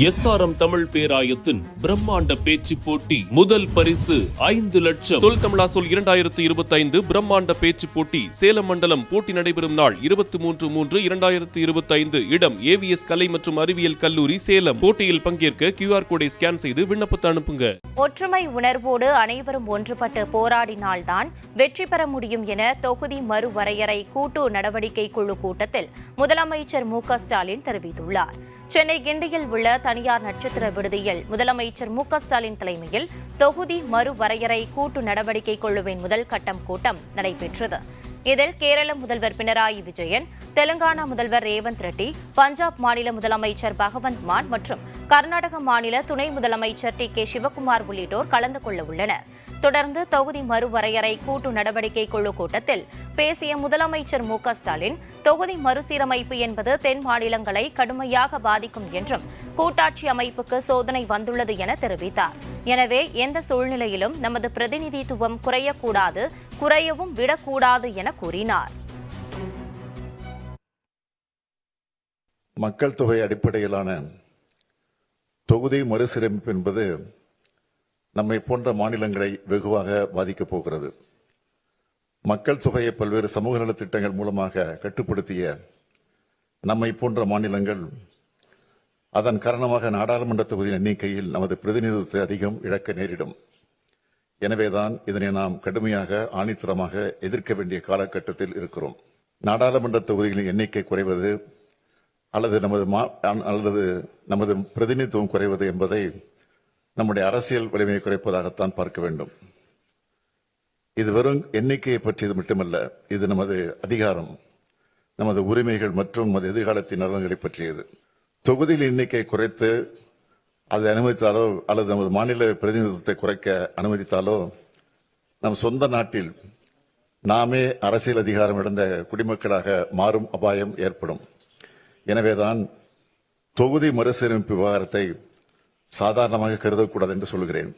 SRM Tamil பேராயத்தின் பிரம்மாண்ட பேச்சு போட்டி முதல் பரிசு ஐந்து லட்சம். சொல் தமிழா சொல் இரண்டாயிரத்து இருபத்தி ஐந்து பிரம்மாண்ட பேச்சு போட்டி சேலம் மண்டலம் போட்டி நடைபெறும் நாள் இருபத்தி மூன்று மூன்று இரண்டாயிரத்து இருபத்தி ஐந்து இடம் ஏவிஎஸ் கலை மற்றும் அறிவியல் கல்லூரி சேலம். போட்டியில் பங்கேற்க கியூஆர் கோடை ஸ்கேன் செய்து விண்ணப்பத்தை அனுப்புங்க. ஒற்றுமை உணர்வோடு அனைவரும் ஒன்றுபட்டு போராடினால்தான் வெற்றி பெற முடியும் என தொகுதி மறுவரையறை கூட்டு நடவடிக்கை குழு கூட்டத்தில் முதலமைச்சர் மு க ஸ்டாலின் தெரிவித்துள்ளார். சென்னை கிண்டியில் உள்ள தனியார் நட்சத்திர விடுதியில் முதலமைச்சர் மு ஸ்டாலின் தலைமையில் தொகுதி மறுவரையறை கூட்டு நடவடிக்கை குழுவின் முதல் கட்டம் கூட்டம் நடைபெற்றது. இதில் கேரள முதல்வர் பினராயி விஜயன் தெலுங்கானா முதல்வர் ரேவந்த் ரெட்டி பஞ்சாப் மாநில முதலமைச்சர் பகவந்த் மான் மற்றும் கர்நாடக மாநில துணை முதலமைச்சர் டி கே சிவக்குமார் உள்ளிட்டோர் கலந்து கொள்ள உள்ளனர். தொடர்ந்து தொகுதி மறுவரையறை கூட்டு நடவடிக்கை குழு கூட்டத்தில் பேசிய முதலமைச்சர் மு ஸ்டாலின் தொகுதி மறுசீரமைப்பு என்பது தென் மாநிலங்களை கடுமையாக பாதிக்கும் என்றும் கூட்டாட்சி அமைப்புக்கு சோதனை வந்துள்ளது என தெரிவித்தார். எனவே எந்த சூழ்நிலையிலும் நமது பிரதிநிதித்துவம் குறையக்கூடாது குறையவும் விடக்கூடாது என கூறினார். மக்கள் தொகை அடிப்படையிலான தொகுதி மறுசீரமைப்பு என்பது நம்மை போன்ற மாநிலங்களை வெகுவாக பாதிக்கப் போகிறது. மக்கள் தொகையை பல்வேறு சமூக நலத் திட்டங்கள் மூலமாக கட்டுப்படுத்திய நம்மை போன்ற மாநிலங்கள் அதன் காரணமாக நாடாளுமன்ற தொகுதியின் எண்ணிக்கையில் நமது பிரதிநிதித்துவத்தை அதிகம் இழக்க நேரிடும். எனவேதான் இதனை நாம் கடுமையாக ஆணித்தரமாக எதிர்க்க வேண்டிய காலகட்டத்தில் இருக்கிறோம். நாடாளுமன்ற தொகுதிகளின் எண்ணிக்கை குறைவது அல்லது நமது மா- அல்லது நமது பிரதிநிதித்துவம் குறைவது என்பதை நம்முடைய அரசியல் வலிமையை குறைப்பதாகத்தான் பார்க்க வேண்டும். இது வெறும் எண்ணிக்கையை பற்றியது மட்டுமல்ல இது நமது அதிகாரம் நமது உரிமைகள் மற்றும் நமது எதிர்காலத்தின் நலன்களை பற்றியது. தொகுதியில் எண்ணிக்கை குறைத்து அதை அனுமதித்தாலோ அல்லது நமது மாநில பிரதிநிதித்துவத்தை குறைக்க அனுமதித்தாலோ நம் சொந்த நாட்டில் நாமே அரசியல் அதிகாரம் இழந்த குடிமக்களாக மாறும் அபாயம் ஏற்படும். எனவேதான் தொகுதி மறுசீரமைப்பு விவகாரத்தை சாதாரணமாக கருதக்கூடாது என்று சொல்கிறேன்